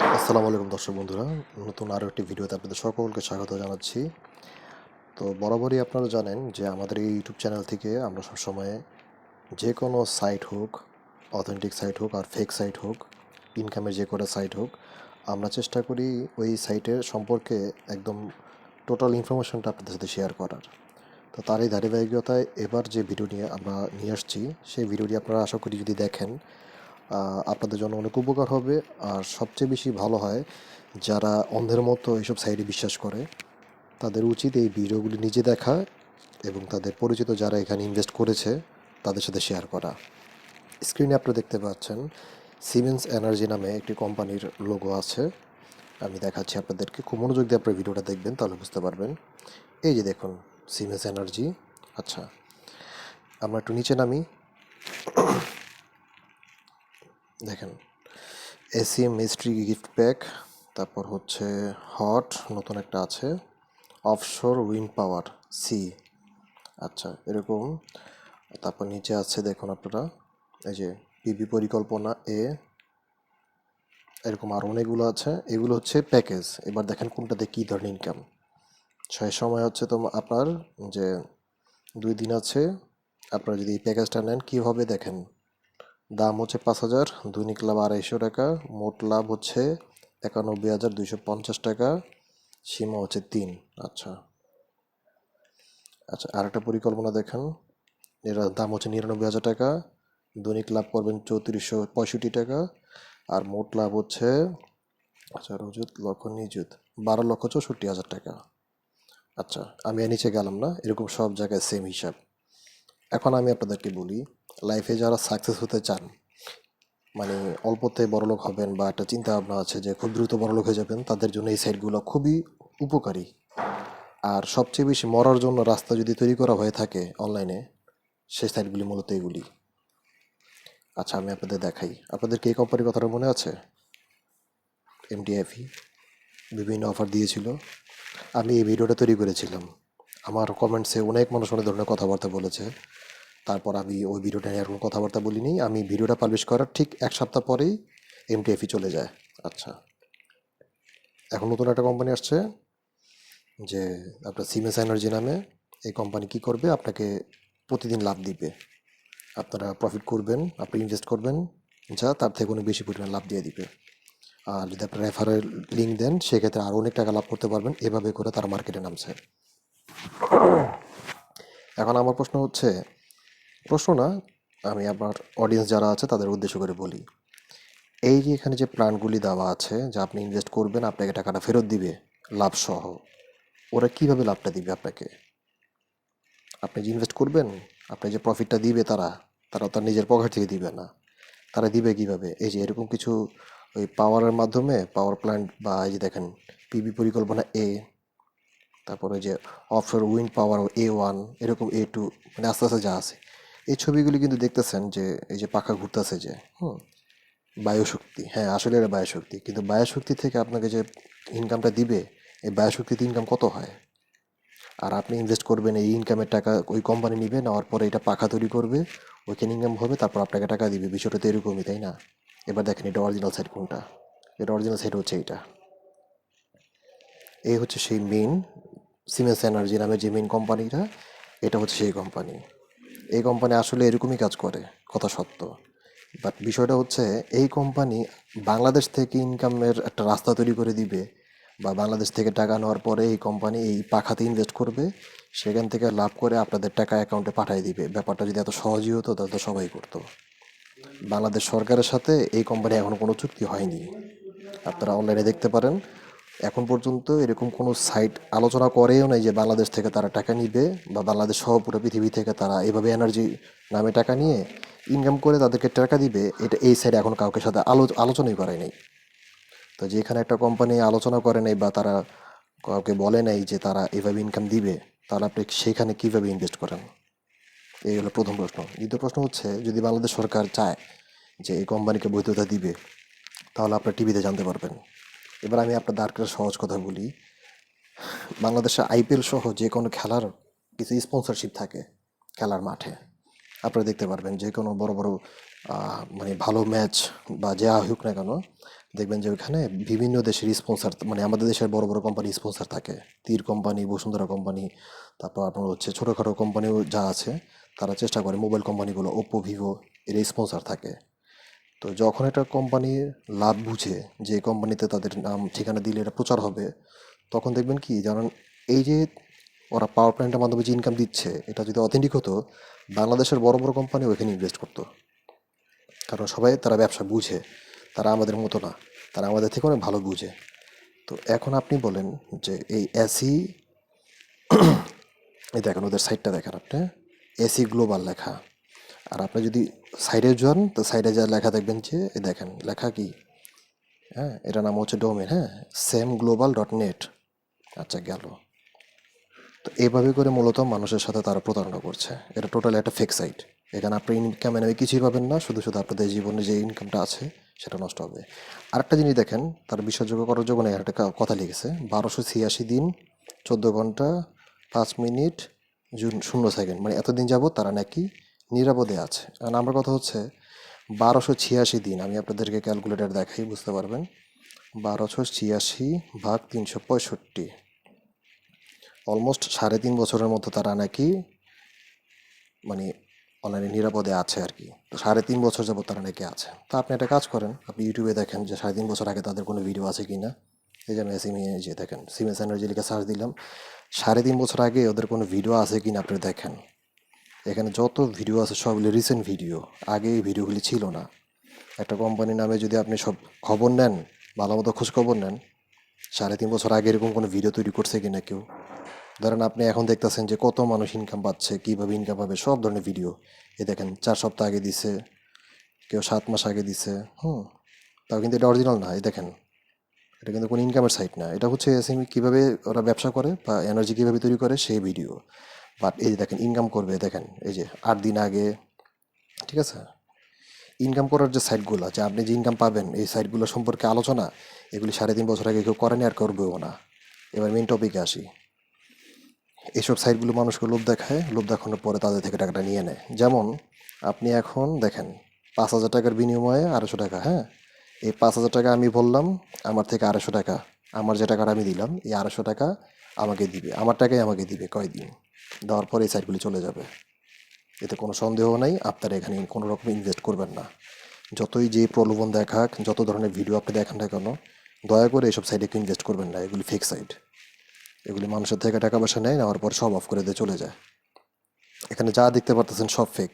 আসসালামু আলাইকুম দর্শক বন্ধুরা, নতুন আরও একটি ভিডিওতে আপনাদের সকলকে স্বাগত জানাচ্ছি। তো বরাবরই আপনারা জানেন যে আমাদের এই ইউটিউব চ্যানেল থেকে আমরা সবসময় যে কোনো সাইট হোক অথেন্টিক সাইট হোক আর ফেক সাইট হোক ইনকামের যে কোনো সাইট হোক, আমরা চেষ্টা করি ওই সাইটের সম্পর্কে একদম টোটাল ইনফরমেশনটা আপনাদের সাথে শেয়ার করার। তো তার এই ধারাবাহিকতায় এবার যে ভিডিও নিয়ে আমরা নিয়ে আসছি, সেই ভিডিওটি আপনারা আশা করি যদি দেখেন আপনাদের জন্য অনেক উপকার হবে। আর সবচেয়ে বেশি ভালো হয় যারা অন্ধের মতো এইসব সাইডে বিশ্বাস করে, তাদের উচিত এই ভিডিওগুলি নিজে দেখা এবং তাদের পরিচিত যারা এখানে ইনভেস্ট করেছে, তাদের সাথে শেয়ার করা। স্ক্রিনে আপনারা দেখতে পাচ্ছেন সিমেন্স এনার্জি নামে একটি কোম্পানির লোগো আছে। আমি দেখাচ্ছি আপনাদেরকে। খুব মনোযোগ দিয়ে আপনার ভিডিওটা দেখবেন, তাহলে বুঝতে পারবেন। এই যে দেখুন সিমেন্স এনার্জি আচ্ছা আমরা একটু নিচে নামি। দেখেন এসি মিস্ট্রি গিফট প্যাক তারপর হচ্ছে হট নতুন একটা আছে অফশোর উইন্ড পাওয়ার সি আচ্ছা এরকম। তারপর নিচে আছে, দেখুন আপনারা, এই যে পিবি পরিকল্পনা এ এরকম আরও অনেকগুলো আছে, এগুলো হচ্ছে প্যাকেজ এবার দেখেন কোনটাতে কী ধরনের ইনকাম সেই সময় হচ্ছে তো আপনার যে দুই দিন আছে, আপনারা যদি এই প্যাকেজটা নেন, কীভাবে দেখেন? দাম হচ্ছে পাঁচ হাজার, দৈনিক লাভ আড়াইশো টাকা, মোট লাভ হচ্ছে একানব্বই হাজার দুইশো পঞ্চাশ টাকা, সীমা হচ্ছে তিন। আচ্ছা। আচ্ছা আর একটা পরিকল্পনা দেখেন। এর দাম হচ্ছে নিরানব্বই হাজার টাকা, দৈনিক লাভ করবেন চৌত্রিশশো পঁয়ষট্টি টাকা, আর মোট লাভ হচ্ছে আচ্ছা রজুত, লক্ষ, নিযুত, বারো লক্ষ চৌষট্টি হাজার টাকা। আচ্ছা আমি নিচে গেলাম না, এরকম সব জায়গায় সেম হিসাব। এখন আমি আপনাদেরকে বলি লাইফে যারা সাকসেস হতে চান মানে অল্পতে বড়লোক হবেন বা একটা চিন্তা ভাবনা আছে যে খুব দ্রুত বড়লোক হয়ে যাবেন, তাদের জন্য এই সাইটগুলো খুবই উপকারী। আর সবচেয়ে বেশি মরার জন্য রাস্তা যদি তৈরি করা হয়ে থাকে অনলাইনে সেই সাইটগুলি মূলত এগুলি। আচ্ছা আমি আপনাদের দেখাই। আপনাদেরকে এই কোম্পানির কথাটা মনে আছে? এমডিএফই বিভিন্ন অফার দিয়েছিল। আমি এই ভিডিওটা তৈরি করেছিলাম। আমার কমেন্টসে অনেক মানুষ অনেক ধরনের কথাবার্তা বলেছে। তারপর আমি ওই ভিডিওটা নিয়ে আর কথাবার্তা বলিনি। আমি ভিডিওটা পাবলিশ করার ঠিক এক সপ্তাহ পরেই এমটিএফই চলে যায়। আচ্ছা। এখন নতুন একটা কোম্পানি আসছে যে আপনার সিমেন্স এনার্জি নামে। এই কোম্পানি কি করবে? আপনাকে প্রতিদিন লাভ দিবে। আপনারা প্রফিট করবেন, আপনি ইনভেস্ট করবেন, যা তার থেকে অনেক বেশি পরিমাণ লাভ দিয়ে দিবে। আর যদি আপনার রেফারেল লিঙ্ক দেন, সেক্ষেত্রে আরও অনেক টাকা লাভ করতে পারবেন। এভাবে করে তার মার্কেটে নামছে। এখন আমার প্রশ্ন হচ্ছে প্রশ্ন না, আমি আমার অডিয়েন্স যারা আছে তাদের উদ্দেশ্য করে বলি। এই যে এখানে যে প্ল্যানগুলি দেওয়া আছে, যে আপনি ইনভেস্ট করবেন, আপনাকে টাকাটা ফেরত দিবে লাভ সহ ওরা কীভাবে লাভটা দিবে আপনাকে? আপনি যে ইনভেস্ট করবেন, আপনি যে প্রফিটটা দিবে তারা তারা তার নিজের পকেট থেকে দিবে না। তারা দিবে কীভাবে? এই যে এরকম কিছু ওই পাওয়ারের মাধ্যমে পাওয়ার প্ল্যান্ট বা এই যে দেখেন পিবি পরিকল্পনা এ তারপরে যে offshore wind power A one এরকম এ টু মানে আস্তে আস্তে যা আছে। এই ছবিগুলি কিন্তু দেখতেছেন যে, এই যে পাখা ঘুরতেছে যে, হুম, বায়ুশক্তি হ্যাঁ আসলে এটা বায়ুশক্তি, কিন্তু বায়ুশক্তি থেকে আপনাকে যে ইনকামটা দিবে, এই বায়ুশক্তিতে ইনকাম কত হয়? আর আপনি ইনভেস্ট করবেন এই ইনকামের টাকা ওই কোম্পানি নিবে, নেওয়ার পরে এটা পাখা তৈরি করবে, ওইখানে ইনকাম হবে, তারপর আপনাকে টাকা দিবে, বিষয়টা তো এরকমই, তাই না? এবার দেখেন এটা অরিজিনাল সাইড কোনটা? এটা অরিজিনাল সাইড হচ্ছে এইটা। এই হচ্ছে সেই মেন সিমেন্স এনার্জি নামে যে মেন কোম্পানিটা এটা হচ্ছে সেই কোম্পানি এই কোম্পানি আসলে এরকমই কাজ করে, কথা সত্য। বাট বিষয়টা হচ্ছে, এই কোম্পানি বাংলাদেশ থেকে ইনকামের একটা রাস্তা তৈরি করে দিবে বা বাংলাদেশ থেকে টাকা নেওয়ার পরে এই কোম্পানি এই পাখাতে ইনভেস্ট করবে, সেখান থেকে লাভ করে আপনাদের টাকা অ্যাকাউন্টে পাঠিয়ে দিবে। ব্যাপারটা যদি এত সহজই হতো, তাহলে তো সবাই করতো। বাংলাদেশ সরকারের সাথে এই কোম্পানি এখনও কোনো চুক্তি হয়নি। আপনারা অনলাইনে দেখতে পারেন। এখন পর্যন্ত এরকম কোনো সাইট আলোচনা করেও নাই যে বাংলাদেশ থেকে তারা টাকা নিবে বা বাংলাদেশ সহ পুরো পৃথিবী থেকে তারা এভাবে এনার্জি নামে টাকা নিয়ে ইনকাম করে তাদেরকে টাকা দিবে, এটা এই সাইডে এখন কাউকে সাথে আলো, আলোচনাই করে নাই। তো যেখানে একটা কোম্পানি আলোচনা করে নাই বা তারা কাউকে বলে নাই যে তারা এভাবে ইনকাম দিবে, তাহলে আপনি সেখানে কীভাবে ইনভেস্ট করেন? এই হলো প্রথম প্রশ্ন। দ্বিতীয় প্রশ্ন হচ্ছে, যদি বাংলাদেশ সরকার চায় যে এই কোম্পানিকে বৈধতা দিবে, তাহলে আপনার টিভিতে জানতে পারবেন। এবার আমি আপনার দাঁড়কে সহজ কথা বলি। বাংলাদেশে আইপিএল সহ যে কোনো খেলার কিছু স্পন্সরশিপ থাকে খেলার মাঠে। আপনারা দেখতে পারবেন যে কোনো বড় বড় মানে ভালো ম্যাচ বা যা হোক না কেন, দেখবেন যে ওইখানে বিভিন্ন দেশের স্পন্সার মানে আমাদের দেশের বড় বড় কোম্পানি স্পন্সার থাকে। তীর কোম্পানি বসুন্ধরা কোম্পানি তারপর আপনার হচ্ছে ছোটোখাটো কোম্পানিও যা আছে, তারা চেষ্টা করে মোবাইল কোম্পানিগুলো ওপ্পো ভিভো এর স্পন্সার থাকে। তো যখন একটা কোম্পানির লাভ বুঝে, যে কোম্পানিতে তাদের নাম, ঠিকানা দিলে এটা প্রচার হবে, তখন দেখবেন কি জানেন এই যে ওরা পাওয়ার প্ল্যান্টের মাধ্যমে যে ইনকাম দিচ্ছে, এটা যদি অথেন্টিক হতো, বাংলাদেশের বড় বড় কোম্পানি ওইখানে ইনভেস্ট করতো। কারণ সবাই তারা ব্যবসা বুঝে, তারা আমাদের মতো না, তারা আমাদের থেকে অনেক ভালো বুঝে। তো এখন আপনি বলেন যে এই এসি এই দেখেন, ওদের সাইটটা দেখেন আপনি এসি গ্লোবাল লেখা। আর আপনি যদি সাইডে যান, তো সাইডে যা লেখা দেখবেন যে দেখেন, লেখা কি? হ্যাঁ এটা নাম হচ্ছে ডোমেন হ্যাঁ সেম গ্লোবাল ডট নেট আচ্ছা গেল। তো এইভাবে করে মূলত মানুষের সাথে তারা প্রতারণা করছে। এটা টোটালি একটা ফেক সাইট এখানে আপনি ইনকাম এনে কিছুই পাবেন না, শুধু শুধু আপনাদের জীবনে যে ইনকামটা আছে, সেটা নষ্ট হবে। আরেকটা জিনিস দেখেন, তার বিশ্বাসযোগ্য করার জন্য একটা কথা লিখেছে, বারোশো ছিয়াশি দিন, চোদ্দ ঘণ্টা, পাঁচ মিনিট, জুন, শূন্য সেকেন্ড মানে এতদিন যাবত তারা নাকি নিরাপদে আছে। আর আমার কথা হচ্ছে, বারোশো ছিয়াশি দিন, আমি আপনাদেরকে ক্যালকুলেটর দেখাই, বুঝতে পারবেন? বারোশো ছিয়াশি ভাগ তিনশো পঁয়ষট্টি। অলমোস্ট সাড়ে তিন বছরের মতো তারা নাকি মানে অনলাইনে নিরাপদে আছে আর কি। তো সাড়ে তিন বছর যাবত তারা নাকি আছে। তা আপনি একটা কাজ করেন, আপনি ইউটিউবে দেখেন যে সাড়ে তিন বছর আগে তাদের কোনো ভিডিও আছে কি না এই যে আমি সিমে যে দেখেন সিমেন্স এনার্জি লিখে সার্চ দিলাম, সাড়ে তিন বছর আগে ওদের কোনো ভিডিও আছে কি না আপনি দেখেন। এখানে যত ভিডিও আছে সবগুলি রিসেন্ট ভিডিও আগে এই ভিডিওগুলি ছিল না। একটা কোম্পানির নামে যদি আপনি সব খবর নেন, ভালো মতো খোঁজ খবর নেন, সাড়ে তিন বছর আগে এরকম কোনো ভিডিও তৈরি করছে কিনা কেউ? ধরেন আপনি এখন দেখতেছেন যে কত মানুষ ইনকাম পাচ্ছে, কীভাবে ইনকাম পাবে, সব ধরনের ভিডিও এ দেখেন, চার সপ্তাহ আগে দিছে, কেউ সাত মাস আগে দিছে, হুম, তাও কিন্তু এটা অরিজিনাল না। এই দেখেন, এটা কিন্তু কোনো ইনকামের সাইট না। এটা হচ্ছে এসএমই কীভাবে ওরা ব্যবসা করে বা এনার্জি কীভাবে তৈরি করে, সেই ভিডিও বাট এই যে দেখেন ইনকাম করবে, দেখেন, এই যে আট দিন আগে, ঠিক আছে? ইনকাম করার যে সাইটগুলো যে আপনি যে ইনকাম পাবেন, এই সাইটগুলো সম্পর্কে আলোচনা, এগুলি সাড়ে তিন বছর আগে কেউ করেনি আর করবেও না। এবার মেন টপিকে আসি। এইসব সাইটগুলো মানুষকে লোভ দেখায়, লোভ দেখানোর পরে তাদের থেকে টাকাটা নিয়ে নেয়। যেমন, আপনি এখন দেখেন, পাঁচ হাজার টাকার বিনিময়ে আড়াইশো টাকা হ্যাঁ? এই পাঁচ হাজার টাকা আমি বললাম, আমার থেকে আড়াইশো টাকা। আমার যে টাকাটা আমি দিলাম, এই আড়াইশো টাকা আমাকে দিবে। আমার টাকাই আমাকে দিবে কয়দিন? দেওয়ার পরে এই সাইটগুলি চলে যাবে। এতে কোনো সন্দেহ নাই, আপনারা এখানে কোনো রকম ইনভেস্ট করবেন না। যতই যে প্রলোভন দেখাক, যত ধরনের ভিডিও আপনি দেখান না কেন, দয়া করে এইসব সাইটে ইনভেস্ট করবেন না, এগুলি ফেক সাইট এগুলি মানুষের থেকে টাকা পয়সা নেয়, নেওয়ার পর সব অফ করে দিয়ে চলে যায়। এখানে যা দেখতে পারতেছেন সব ফেক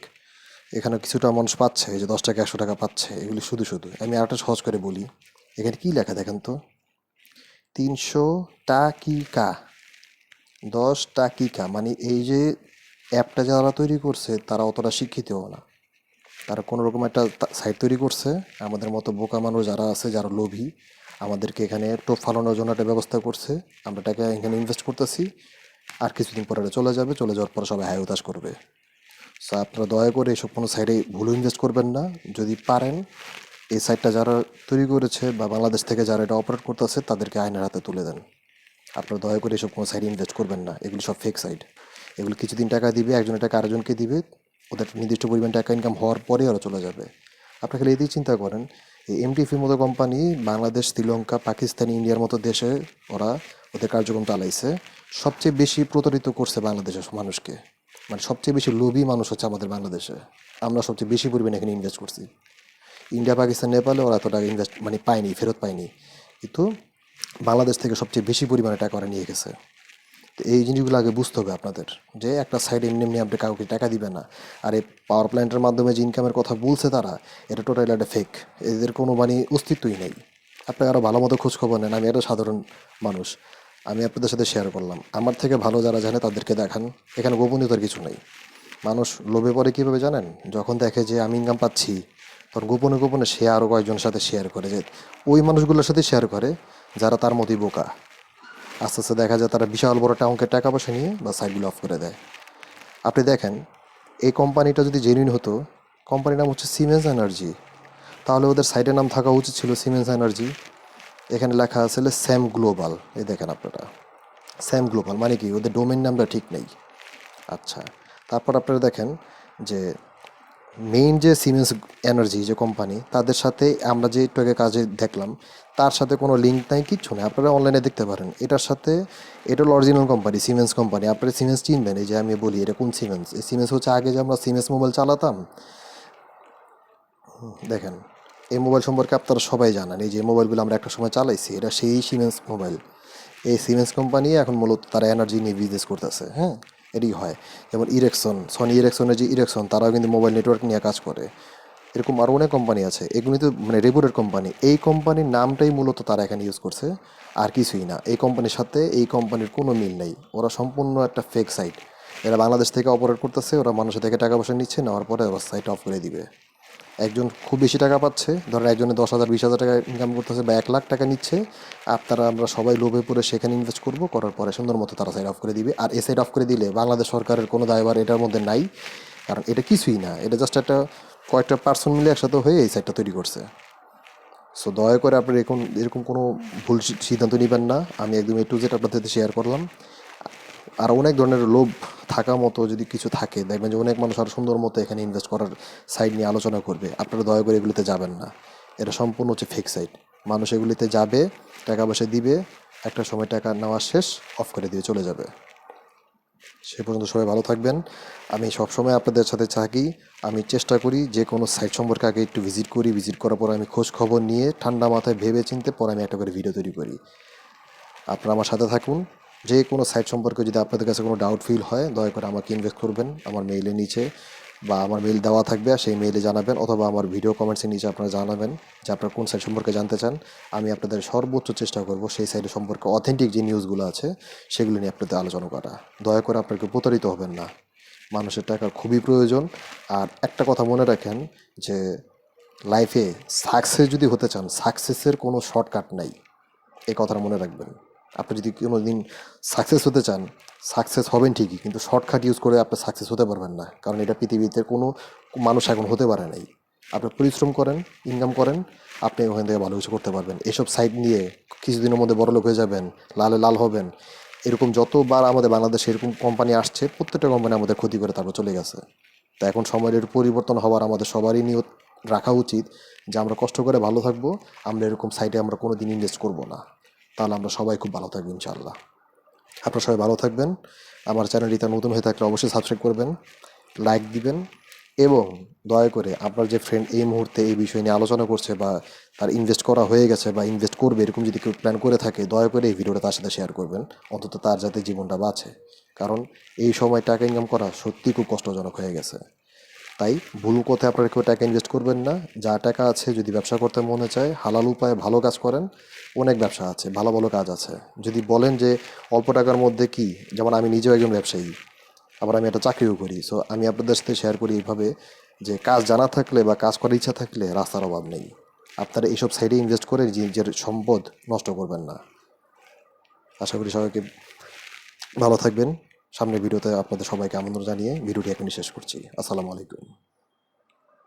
এখানে কিছুটা মানুষ পাচ্ছে যে দশ টাকা, একশো টাকা পাচ্ছে, এগুলি শুধু শুধু। আমি আরেকটা সহজ করে বলি, এখানে কি লেখা দেখেন তো? তিনশো টাকিকা। দশ টাকিকা মানে এই যে অ্যাপটা যারা তৈরি করছে, তারা অতটা শিক্ষিতও না। তারা কোনো রকম একটা সাইট তৈরি করছে। আমাদের মতো বোকা মানুষ যারা আছে, যারা লোভী, আমাদেরকে এখানে টোপ ফালানোর জন্য একটা ব্যবস্থা করছে। আমরা টাকা এখানে ইনভেস্ট করতেছি। আর কিছুদিন পরে এটা চলে যাবে। চলে যাওয়ার পরে সবাই হাই উতাস করবে। সো আপনারা দয়া করে এসব কোনো সাইডে ভুল ইনভেস্ট করবেন না। যদি পারেন এই সাইটটা যারা তৈরি করেছে বা বাংলাদেশ থেকে যারা এটা অপারেট করতেছে, তাদেরকে আইনের হাতে তুলে দেন। আপনারা দয়া করে এসব কোনো সাইডে ইনভেস্ট করবেন না। এগুলি সব ফেক সাইট এগুলো কিছুদিন টাকা দিবে, একজনের টাকা আরেকজনকে দিবে, ওদের নির্দিষ্ট পরিমাণ টাকা ইনকাম হওয়ার পরে ওরা চলে যাবে। আপনি খালি এদিকে চিন্তা করেন, এই এমটিফির মতো কোম্পানি বাংলাদেশ, শ্রীলঙ্কা, পাকিস্তান, ইন্ডিয়ার মতো দেশে ওরা ওদের কার্যক্রম চালাইছে। সবচেয়ে বেশি প্রতারিত করছে বাংলাদেশের মানুষকে। মানে সবচেয়ে বেশি লোভী মানুষ হচ্ছে আমাদের বাংলাদেশে। আমরা সবচেয়ে বেশি পরিমাণে এখানে ইনভেস্ট করছি। ইন্ডিয়া, পাকিস্তান, নেপালে ওরা এত টাকা ইনভেস্ট মানে পায়নি, ফেরত পায়নি। কিন্তু বাংলাদেশ থেকে সবচেয়ে বেশি পরিমাণে টাকা ওরা নিয়ে গেছে। তো এই জিনিসগুলো আগে বুঝতে হবে আপনাদের, যে একটা সাইড এমনি এমনি আপনি কাউকে টাকা দিবেন না। আর এই পাওয়ার প্ল্যান্টের মাধ্যমে যে ইনকামের কথা বলছে তারা, এটা টোটাল একটা ফেক এদের কোনো মানে অস্তিত্বই নেই। আপনি আরও ভালো মতো খোঁজখবর নেন, আমি একটা সাধারণ মানুষ। আমি আপনাদের সাথে শেয়ার করলাম। আমার থেকে ভালো যারা জানে তাদেরকে দেখান। এখানে গোপনীয়তার কিছু নেই। মানুষ লোভে পরে কীভাবে জানেন? যখন দেখে যে আমি ইনকাম পাচ্ছি তখন গোপনে গোপনে সে আরও কয়েকজনের সাথে শেয়ার করে যে ওই মানুষগুলোর সাথে শেয়ার করে, যারা তার মতোই বোকা। আস্তে আস্তে দেখা যায় তারা বিশাল বড় অঙ্কের টাকা পয়সা নিয়ে বা সাইটগুলো অফ করে দেয়। আপনি দেখেন, এই কোম্পানিটা যদি জেনুইন হতো কোম্পানির নাম হচ্ছে সিমেন্স এনার্জি তাহলে ওদের সাইটের নাম থাকা উচিত ছিল সিমেন্স এনার্জি এখানে লেখা আছে স্যাম গ্লোবাল এই দেখেন আপনারা। স্যাম গ্লোবাল মানে কি? ওদের ডোমেন নামটা ঠিক নেই। আচ্ছা। তারপর আপনারা দেখেন যে মেইন যে সিমেন্স এনার্জি যে কোম্পানি তাদের সাথে আমরা যে একটু কাজে দেখলাম, তার সাথে কোনো লিঙ্ক নাই, কিচ্ছু নেই। আপনারা অনলাইনে দেখতে পারেন। এটার সাথে, এটা হলো অরিজিনাল কোম্পানি সিমেন্স কোম্পানি আপনারা সিমেন্স চিনবেন, এই যে আমি বলি, এটা কোন সিমেন্স এই সিমেন্স হচ্ছে আগে যে আমরা সিমেন্স মোবাইল চালাতাম। দেখেন, এই মোবাইল সম্পর্কে আপনারা সবাই জানেন, এই যে মোবাইলগুলো আমরা একটা সময় চালাইছি, এটা সেই সিমেন্স মোবাইল এই সিমেন্স কোম্পানি এখন মূলত তারা এনার্জি নিয়ে বিজনেস করতেছে হ্যাঁ? এটাই হয়। যেমন ইরেকশন সনি ইরেকশনের যে ইরেকশন তারাও কিন্তু মোবাইল নেটওয়ার্ক নিয়ে কাজ করে। এরকম আরও অনেক কোম্পানি আছে। এগুলি তো মানে রেপুটেড কোম্পানি এই কোম্পানির নামটাই মূলত তারা এখানে ইউজ করছে। আর কিছুই না। এই কোম্পানির সাথে এই কোম্পানির কোনো মিল নেই। ওরা সম্পূর্ণ একটা ফেক সাইট এরা বাংলাদেশ থেকে অপারেট করতেছে। ওরা মানুষের থেকে টাকা পয়সা নিচ্ছে, নেওয়ার পরে ওরা সাইট অফ করে দিবে। একজন খুব বেশি টাকা পাচ্ছে। ধরেন একজনে দশ হাজার, বিশ হাজার টাকা ইনকাম করতেছে বা এক লাখ টাকা নিচ্ছে আপনারা আমরা সবাই লোভে পড়ে সেখানে ইনভেস্ট করব, করার পরে সুন্দর মতো তারা সাইড অফ করে দিবে। আর এ সাইড অফ করে দিলে বাংলাদেশ সরকারের কোনো দায়ভার এটার মধ্যে নাই, কারণ এটা কিছুই না। এটা জাস্ট একটা কয়েকটা পার্সন মিলে একসাথে হয়ে এই সাইটটা তৈরি করছে। সো দয়া করে আপনার এরকম এরকম কোনো ভুল সিদ্ধান্ত নেবেন না। আমি একদম এ টু জেড আপনাদের শেয়ার করলাম। আর অনেক ধরনের লোভ থাকা মতো যদি কিছু থাকে, দেখবেন যে অনেক মানুষ আরও সুন্দর মতো এখানে ইনভেস্ট করার সাইড নিয়ে আলোচনা করবে। আপনারা দয়া করে এগুলিতে যাবেন না। এটা সম্পূর্ণ হচ্ছে ফেক সাইট মানুষ এগুলিতে যাবে, টাকা পয়সা দিবে, একটা সময় টাকা নেওয়া শেষ অফ করে দিয়ে চলে যাবে। সে পর্যন্ত সবাই ভালো থাকবেন। আমি সবসময় আপনাদের সাথে থাকি। আমি চেষ্টা করি যে কোনো সাইট সম্পর্কে আগে একটু ভিজিট করি। ভিজিট করার পর আমি খোঁজ খবর নিয়ে ঠান্ডা মাথায় ভেবে চিনতে পরে আমি একটা করে ভিডিও তৈরি করি। আপনারা আমার সাথে থাকুন। যে কোনো সাইট সম্পর্কে যদি আপনাদের কাছে কোনো ডাউট ফিল হয়, দয়া করে আমাকে ইনভেস্ট করবেন আমার মেইলের নিচে বা আমার মেইল দেওয়া থাকবে, সেই মেইলে জানাবেন অথবা আমার ভিডিও কমেন্টসের নিচে আপনারা জানাবেন যে আপনারা কোন সাইট সম্পর্কে জানতে চান। আমি আপনাদের সর্বোচ্চ চেষ্টা করব সেই সাইটের সম্পর্কে অথেন্টিক যে নিউজগুলো আছে, সেগুলো নিয়ে আপনাদের আলোচনা করা। দয়া করে আপনাকে প্রতারিত হবেন না। মানুষের টাকা খুবই প্রয়োজন। আর একটা কথা মনে রাখেন যে লাইফে সাকসেস যদি হতে চান সাকসেসের কোনো শর্টকাট নাই। এই কথাটা মনে রাখবেন। আপনি যদি কোনো দিন সাকসেস হতে চান সাকসেস হবেন ঠিকই, কিন্তু শর্টকাট ইউজ করে আপনি সাকসেস হতে পারবেন না, কারণ এটা পৃথিবীতে কোনো মানুষ এখন হতে পারে নাই। আপনি পরিশ্রম করেন ইনকাম করেন, আপনি ওখান থেকে ভালো কিছু করতে পারবেন। এসব সাইট নিয়ে কিছুদিনের মধ্যে বড়লোক হয়ে যাবেন, লালে লাল হবেন। এরকম যতবার আমাদের বাংলাদেশে এরকম কোম্পানি আসছে, প্রত্যেকটা কোম্পানি আমাদের ক্ষতি করে তারপর চলে গেছে। তো এখন সময়ের পরিবর্তন হওয়ার আমাদের সবারই নিয়ত রাখা উচিত যে আমরা কষ্ট করে ভালো থাকব, আমরা এরকম সাইটে আমরা কোনো দিন ইনভেস্ট করব না। তাহলে আমরা সবাই খুব ভালো থাকব, ইনশাআল্লাহ। আপনারা সবাই ভালো থাকবেন। আমার চ্যানেলটিতে নতুন হয়ে থাকলে অবশ্যই সাবস্ক্রাইব করবেন লাইক দিবেন এবং দয়া করে আপনার যে ফ্রেন্ড এই মুহূর্তে এই বিষয় নিয়ে আলোচনা করছে বা তার ইনভেস্ট করা হয়ে গেছে বা ইনভেস্ট করবে এরকম যদি কেউ প্ল্যান করে থাকে, দয়া করে এই ভিডিওটা তার সাথে শেয়ার করবেন। অন্তত তার যাতে জীবনটা বাঁচে। কারণ এই সময় টাকা ইনকাম করা সত্যি খুব কষ্টজনক হয়ে গেছে। তাই ভুল কোথায় আপনারা কেউ টাকা ইনভেস্ট করবেন না। যা টাকা আছে যদি ব্যবসা করতে মনে চায়, হালাল উপায়ে ভালো কাজ করেন, অনেক ব্যবসা আছে, ভালো ভালো কাজ আছে। যদি বলেন যে অল্প টাকার মধ্যে কি? যেমন আমি নিজেও একজন ব্যবসায়ী, আবার আমি একটা চাকরিও করি সো আমি আপনাদের সাথে শেয়ার করি এইভাবে যে কাজ জানা থাকলে বা কাজ করার ইচ্ছা থাকলে রাস্তার অভাব নেই। আপনারা এইসব সাইডে ইনভেস্ট করে নিজের সম্পদ নষ্ট করবেন না। আশা করি সবাইকে ভালো থাকবেন। সামনের ভিডিওতে আপনাদের সবাইকে আমন্ত্রণ জানিয়ে ভিডিওটি এখনই শেষ করছি। আসসালামু আলাইকুম।